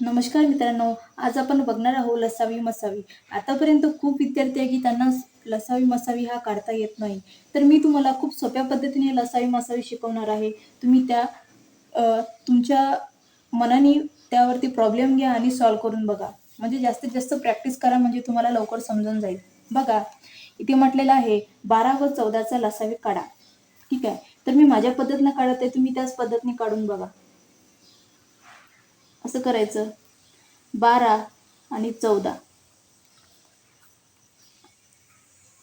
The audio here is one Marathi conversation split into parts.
नमस्कार मित्रांनो आज आपण बघणार आहोत लसावी मसावी. आतापर्यंत खूप विद्यार्थी आहे की त्यांना लसावी मसावी हा काढता येत नाही. तर मी तुम्हाला खूप सोप्या पद्धतीने लसावी मसावी शिकवणार आहे. तुम्ही त्या तुमच्या मनाने त्यावरती प्रॉब्लेम घ्या आणि सॉल्व करून बघा. म्हणजे जास्तीत जास्त प्रॅक्टिस करा म्हणजे तुम्हाला लवकर समजून जाईल. बघा इथे म्हटलेलं आहे बारा व चौदाचा लसावी काढा. ठीक आहे? तर मी माझ्या पद्धतीनं काढत आहे तुम्ही त्याच पद्धतीने काढून बघा. असं करायचं? बारा आणि चौदा.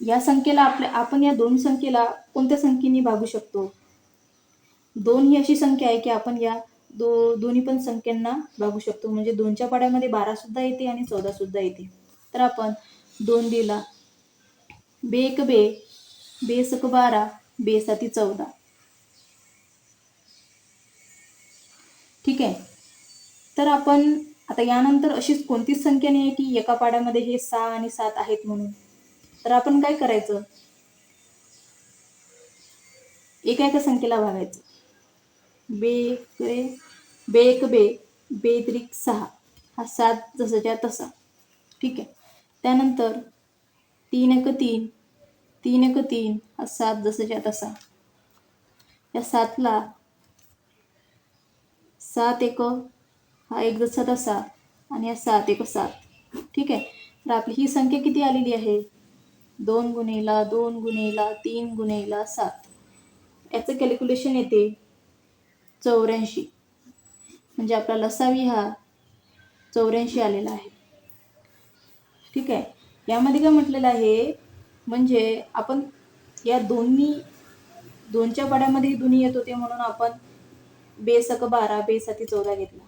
या संख्येला आपल्या आपण या दोन संख्येला कोणत्या संख्येने भागू शकतो? दोन ही अशी संख्या आहे की आपण या दो दोन्ही पण संख्यांना भागू शकतो. म्हणजे दोनच्या पाड्यामध्ये बारा सुद्धा येते आणि चौदा सुद्धा येते. तर आपण दोन दिला. बे एक बे बे सक बारा बे साती चौदा. ठीक आहे? तर आपण आता यानंतर अशीच कोणतीच संख्या नाही आहे की एका पाड्यामध्ये हे सहा आणि सात आहेत म्हणून. तर आपण काय करायचं? एका एका संख्येला भागायचं. बे रे बे एक बे बे त्रिक सहा. हा सात जसाच्या तसा. ठीक आहे? त्यानंतर तीन एक तीन तीन एक तीन हा सात जसाच्या तसा. या सातला सात एक हा एक जसा तसा आणि हा सात एक सात. ठीक आहे? तर आपली ही संख्या किती आलेली आहे? दोन गुणेला दोन गुणेला तीन गुणेला सात. याचं कॅल्क्युलेशन येते चौऱ्याऐंशी. म्हणजे आपला लसावी हा चौऱ्याऐंशी आलेला आहे. ठीक आहे? यामध्ये काय म्हटलेलं आहे? म्हणजे आपण या दोन्ही दोनच्या पाड्यामध्ये दोन्ही येत होते म्हणून आपण बेसक बारा बेसाती चौदा घेतला.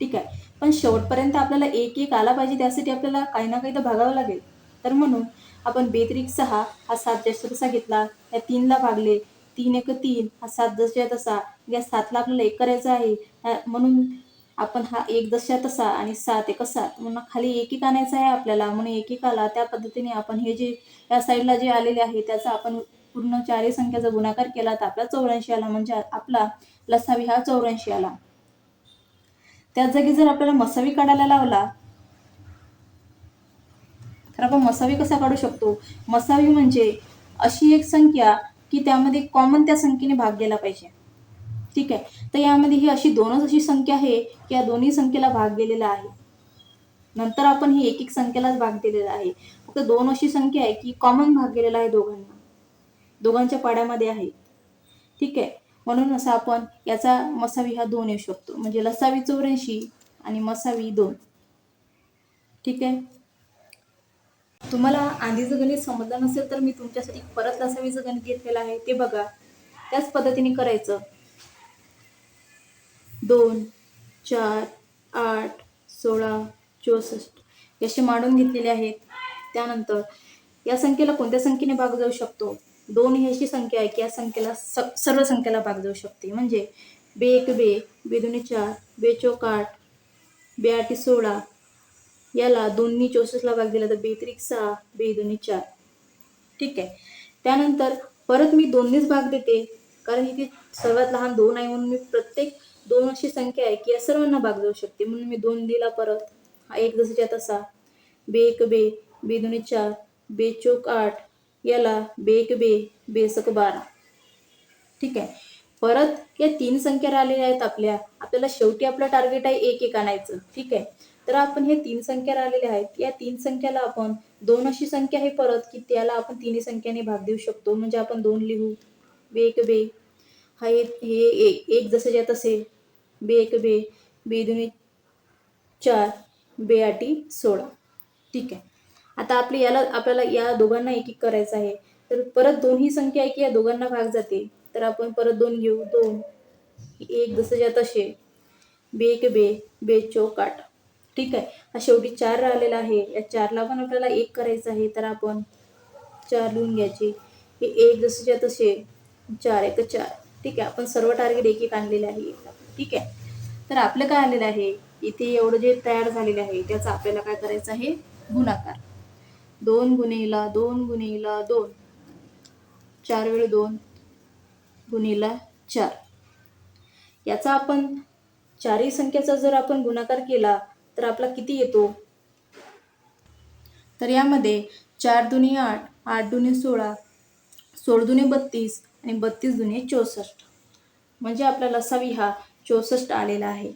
ठीक आहे. पण शेवटपर्यंत आपल्याला एक एक आला पाहिजे त्यासाठी आपल्याला काही ना काही तर भागावं लागेल. तर म्हणून आपण बेत्रिक सहा हा सात जास्त तसा घेतला या तीनला भागले तीन एक तीन हा सात दशा तसा या सातला आपल्याला एक करायचा आहे. म्हणून आपण हा एक दशा तसा आणि सात एक सात म्हणून खाली एक एक आणायचा आहे आपल्याला. म्हणून एक एक आला त्या पद्धतीने आपण हे जे या साईडला जे आलेले आहे त्याचा आपण पूर्ण चारही संख्याचा गुणाकार केला तर आपला चौऱ्याऐंशी आला. म्हणजे आपला लसावी हा चौऱ्याऐंशी आला. त्याच जागी जर आपल्याला मसावी काढायला लावला तर आपण मसावी कसा काढू शकतो? मसावी म्हणजे अशी एक संख्या की त्यामध्ये कॉमन त्या संख्येने भाग गेला पाहिजे. ठीक आहे? तर यामध्ये ही अशी दोनच अशी संख्या आहे की या दोन्ही संख्येला भाग गेलेला आहे. नंतर आपण ही एक एक संख्येलाच भाग दिलेला आहे. फक्त दोन अशी संख्या आहे की कॉमन भाग गेलेला आहे दोघांना. दोघांच्या पाड्यामध्ये आहे. ठीक आहे? म्हणून असं आपण याचा मसावी हा दोन येऊ शकतो. म्हणजे लसावी चौऱ्याऐंशी आणि मसावी दोन. ठीक आहे? तुम्हाला आधीचं गणित समजलं नसेल तर मी तुमच्यासाठी परत लसावीचं गणित घेतलेलं आहे. ते बघा. त्याच पद्धतीने करायचं. दोन चार आठ सोळा चौसष्ट. असे मांडून घेतलेले आहेत. त्यानंतर या संख्येला कोणत्या संख्येने भाग जाऊ शकतो? दोन ही अशी संख्या आहे की या संख्येला स सर्व संख्येला भाग जाऊ शकते. म्हणजे बे एक बे बे दोन्ही चार बे चौक आठ बे आठी सोळा याला दोन्ही चौसष्टला भाग दिला तर बे त्रिक सहा बे दोन्ही चार. ठीक आहे? त्यानंतर परत मी दोन्हीच भाग देते कारण इथे सर्वात लहान दोन आहे म्हणून मी प्रत्येक दोन अशी संख्या आहे की या सर्वांना भाग जाऊ शकते. म्हणून मी दोन दिला परत. हा एक जसेच्या तसा बे एक बे बे दोन्ही चार बे चौक आठ याला बेक बे बेसक बारा. ठीक आहे? परत या तीन संख्या राहिलेल्या आहेत आपल्या. आपल्याला शेवटी आपलं टार्गेट आहे एक एक आणायचं. ठीक आहे? तर आपण हे तीन संख्या राहिलेल्या आहेत. या तीन संख्याला आपण दोन अशी संख्या आहे परत की त्याला आपण तिन्ही संख्याने भाग देऊ शकतो. म्हणजे आपण दोन लिहू. बे एक बे. हा हे हे एक. एक ज्या तसे बे एक बे. बे दोन्ही चार. बे आठी सोळा. ठीक आहे? आता आपली याला आपल्याला या दोघांना एक एक करायचं आहे. तर परत दोन्ही संख्या आहे की या दोघांना भाग जाते तर आपण परत दोन घेऊ. दोन. एक जसंच्या तसे. बे के बे. बे चौक आठ. ठीक आहे? हा शेवटी चार राहिलेला आहे. या चारला पण आपल्याला एक करायचं आहे. तर आपण चार लिहून घ्यायचे. हे एक जसंच्या तसे. चार एक चार. ठीक आहे? आपण सर्व टार्गेट एक एक आणलेले आहे. ठीक आहे? तर आपलं काय आलेलं आहे? इथे एवढं जे तयार झालेलं आहे त्याचा आपल्याला काय करायचं आहे? गुणाकार. दोन गुन्हेला दोन गुन्हेला दोन. चार वेळ दोन गुन्हेला चार. याचा आपण चारही संख्येचा जर आपण गुणाकार केला तर आपला किती येतो? तर यामध्ये चार दुनी आठ आठ दुनी सोळा सोळ दुने बत्तीस आणि बत्तीस दुने चौसष्ट. म्हणजे आपला लसावी हा चौसष्ट आलेला आहे.